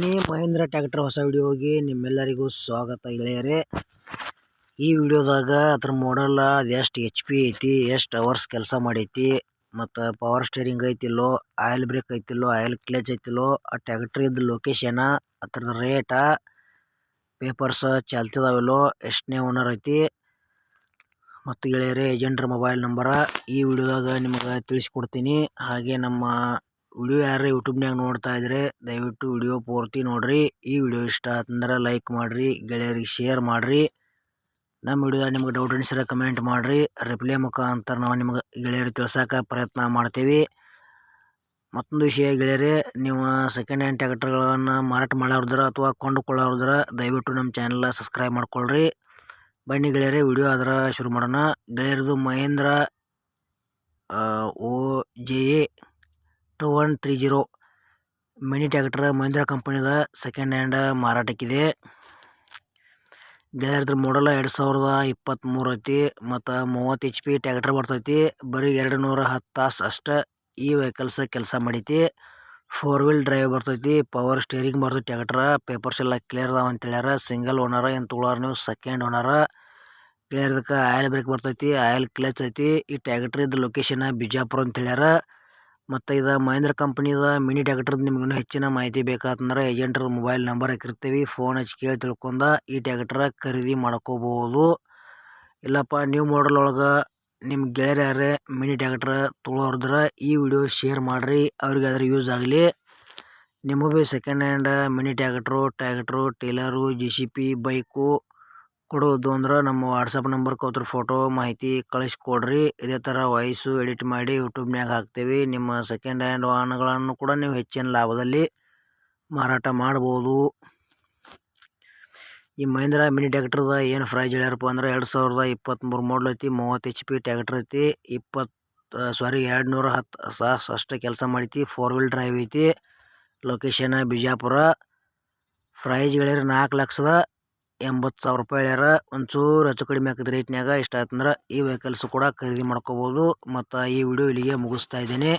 Mahendra tractor ಹೊಸ ವಿಡಿಯೋಗೆ ನಿಮ್ಮೆಲ್ಲರಿಗೂ ಸ್ವಾಗತ ಗೆಳೆಯರೇ ಈ ವಿಡಿಯೋದಾಗ ಅದ್ರ ಮಾಡಲ್ಲ ಅದು ಎಷ್ಟು ಎಚ್ ಪಿ ಐತಿ, ಎಷ್ಟು ಅವರ್ಸ್ ಕೆಲಸ ಮಾಡೈತಿ, ಮತ್ತು ಪವರ್ ಸ್ಟೇರಿಂಗ್ ಐತಿಲ್ಲೋ ಆಯಿಲ್ ಬ್ರೇಕ್ ಐತಿಲ್ಲೋ ಆಯಿಲ್ ಕ್ಲಚ್ ಐತಿಲ್ಲೋ, ಆ ಟ್ಯಾಕ್ಟ್ರಿದ ಲೊಕೇಶನ ಅದ್ರದ್ದು ರೇಟ ಪೇಪರ್ಸ್ ಚಾಲ್ತಿದಾವಿಲ್ಲೋ, ಎಷ್ಟನೇ ಓನರ್ ಐತಿ. ಮತ್ತು ಗೆಳೆಯರೇ ಏಜೆಂಟ್ರ ಮೊಬೈಲ್ ನಂಬರ ಈ ವಿಡಿಯೋದಾಗ ನಿಮಗೆ ತಿಳಿಸ್ಕೊಡ್ತೀನಿ. ಹಾಗೆ ನಮ್ಮ ವಿಡಿಯೋ ಯಾರು ಯೂಟ್ಯೂಬ್ನಾಗ ನೋಡ್ತಾ ಇದ್ರೆ ದಯವಿಟ್ಟು ವಿಡಿಯೋ ಪೂರ್ತಿ ನೋಡ್ರಿ. ಈ ವಿಡಿಯೋ ಇಷ್ಟ ಆತಂದ್ರೆ ಲೈಕ್ ಮಾಡಿರಿ, ಗೆಳೆಯರಿಗೆ ಶೇರ್ ಮಾಡಿರಿ. ನಮ್ಮ ವಿಡಿಯೋ ನಿಮ್ಗೆ ಡೌಟ್ ಅನಿಸಿದ್ರೆ ಕಮೆಂಟ್ ಮಾಡಿರಿ. ರಿಪ್ಲೈ ಮುಖಾಂತರ ನಾವು ನಿಮ್ಗೆ ಗೆಳೆಯರಿಗೆ ತಿಳ್ಸೋಕೆ ಪ್ರಯತ್ನ ಮಾಡ್ತೀವಿ. ಮತ್ತೊಂದು ವಿಷಯ ಗೆಳೆಯರೇ, ನೀವು ಸೆಕೆಂಡ್ ಹ್ಯಾಂಡ್ ಟ್ಯಾಕ್ಟರ್ಗಳನ್ನು ಮಾರಾಟ ಮಾಡೋರ್ದ್ರ ಅಥವಾ ಕೊಂಡುಕೊಳ್ಳೋರ್ದ್ರ ದಯವಿಟ್ಟು ನಮ್ಮ ಚಾನಲ್ ಸಬ್ಸ್ಕ್ರೈಬ್ ಮಾಡ್ಕೊಳ್ರಿ. ಬನ್ನಿ ಗೆಳೆಯರೇ, ವಿಡಿಯೋ ಅದರ ಶುರು ಮಾಡೋಣ. ಗೆಳೆಯರದು Mahindra O, J, A two one three zero mini tractor Mahindra ಕಂಪನಿದ second hand ಮಾರಾಟಕ್ಕಿದೆ. ಗೆಳೆಯರ್ದ್ರ ಮಾಡಲ್ ಎರಡು ಸಾವಿರದ ಇಪ್ಪತ್ತ್ಮೂರು ಐತಿ ಮತ್ತು ಮೂವತ್ತು ಎಚ್ ಪಿ ಟ್ಯಾಕ್ಟ್ರ್ ಬರ್ತೈತಿ. ಬರೀ ಎರಡು ನೂರ ಹತ್ತು ತಾಸು ಅಷ್ಟೇ ಈ ವೆಹಿಕಲ್ಸ್ ಕೆಲಸ ಮಾಡೈತಿ. ಫೋರ್ ವೀಲ್ ಡ್ರೈವ್ ಬರ್ತೈತಿ ಪವರ್ ಸ್ಟೇರಿಂಗ್ ಬರ್ತೈತಿ ಟ್ಯಾಕ್ಟ್ರ ಪೇಪರ್ಸ್ ಎಲ್ಲ ಕ್ಲಿಯರ್ ಅದಾವ ಅಂತ ಹೇಳ್ಯಾರ. ಸಿಂಗಲ್ ಓನರ ಏನು ತೊಗೊಳಾರ ನೀವು ಸೆಕೆಂಡ್ ಓನರ ಕ್ಲಿಯರ್ದಕ್ಕೆ ಆಯಿಲ್ ಬ್ರೇಕ್ ಬರ್ತೈತಿ ಆಯಿಲ್ ಕ್ಲಚ್ ಐತಿ. ಈ ಟ್ಯಾಕ್ಟ್ರಿದ್ದು ಲೊಕೇಶನ್ ಬಿಜಾಪುರ ಅಂತ ಹೇಳ್ಯಾರ. ಮತ್ತು ಇದು ಮಹೇಂದ್ರ ಕಂಪನಿದ ಮಿನಿ ಟ್ರ್ಯಾಕ್ಟರ್ದು ನಿಮ್ಗೆ ಇನ್ನೂ ಹೆಚ್ಚಿನ ಮಾಹಿತಿ ಬೇಕಾತಂದ್ರೆ ಏಜೆಂಟ್ರ ಮೊಬೈಲ್ ನಂಬರ್ ಹಾಕಿರ್ತೀವಿ. ಫೋನ್ ಹಚ್ಚಿ ಕೇಳಿ ತಿಳ್ಕೊಂಡ ಈ ಟ್ರ್ಯಾಕ್ಟರ್ ಖರೀದಿ ಮಾಡ್ಕೋಬೋದು. ಇಲ್ಲಪ್ಪ ನ್ಯೂ ಮಾಡಲ್ ಒಳಗೆ ನಿಮ್ಮ ಗೆಳೆಯರು ಯಾರೇ ಮಿನಿ ಟ್ರ್ಯಾಕ್ಟರ್ ತೊಗೊಳೋರಿದ್ರೆ ಈ ವಿಡಿಯೋ ಶೇರ್ ಮಾಡಿರಿ. ಅವ್ರಿಗೆ ಅದ್ರ ಯೂಸ್ ಆಗಲಿ. ನಿಮಗೂ second hand mini tractor tractor trailer J C P bike ಕೊಡೋದು ಅಂದ್ರೆ ನಮ್ಮ ವಾಟ್ಸಪ್ ನಂಬರ್ಗ ಅವ್ರ ಫೋಟೋ ಮಾಹಿತಿ ಕಳಿಸ್ಕೊಡ್ರಿ. ಇದೇ ಥರ ವಾಯ್ಸು ಎಡಿಟ್ ಮಾಡಿ ಯೂಟ್ಯೂಬ್ನ್ಯಾಗ ಹಾಕ್ತೀವಿ. ನಿಮ್ಮ ಸೆಕೆಂಡ್ ಹ್ಯಾಂಡ್ ವಾಹನಗಳನ್ನು ಕೂಡ ನೀವು ಹೆಚ್ಚಿನ ಲಾಭದಲ್ಲಿ ಮಾರಾಟ ಮಾಡ್ಬೋದು. ಈ ಮಹೇಂದ್ರ ಮಿನಿ ಟ್ಯಾಕ್ಟ್ರದ ಏನು ಪ್ರೈಸ್ ಹೇಳ್ಯಾರಪ್ಪ ಅಂದ್ರೆ ಎರಡು ಸಾವಿರದ ಇಪ್ಪತ್ತ್ಮೂರು ಮಾಡಲ್ ಐತಿ, ಮೂವತ್ತು ಎಚ್ ಪಿ ಟ್ಯಾಕ್ಟ್ರ್ ಐತಿ, ಇಪ್ಪತ್ತು ಸಾರಿ ಎರಡು ನೂರ ಹತ್ತು, ಸಾಸ್ ಅಷ್ಟೇ ಕೆಲಸ ಮಾಡೈತಿ. ಫೋರ್ ವೀಲ್ ಡ್ರೈವ್ ಐತಿ ಲೊಕೇಶನ್ ಬಿಜಾಪುರ. ಪ್ರೈಸ್ ಹೇಳ್ಯಾರ ನಾಲ್ಕು ಲಕ್ಷದ ಎಂಬತ್ತು ಸಾವಿರ ರೂಪಾಯಿ ಹೇಳ್ಯಾರ ಒಂಚೂರು ಹೆಚ್ಚು ಕಡಿಮೆ ಹಾಕಿದ ರೇಟ್ನ್ಯಾಗ. ಇಷ್ಟ ಆಯ್ತಂದ್ರೆ ಈ ವೆಹಿಕಲ್ಸ್ ಕೂಡ ಖರೀದಿ ಮಾಡ್ಕೋಬೋದು. ಮತ್ತು ಈ ವಿಡಿಯೋ ಇಲ್ಲಿಗೆ ಮುಗಿಸ್ತಾ ಇದ್ದೀನಿ.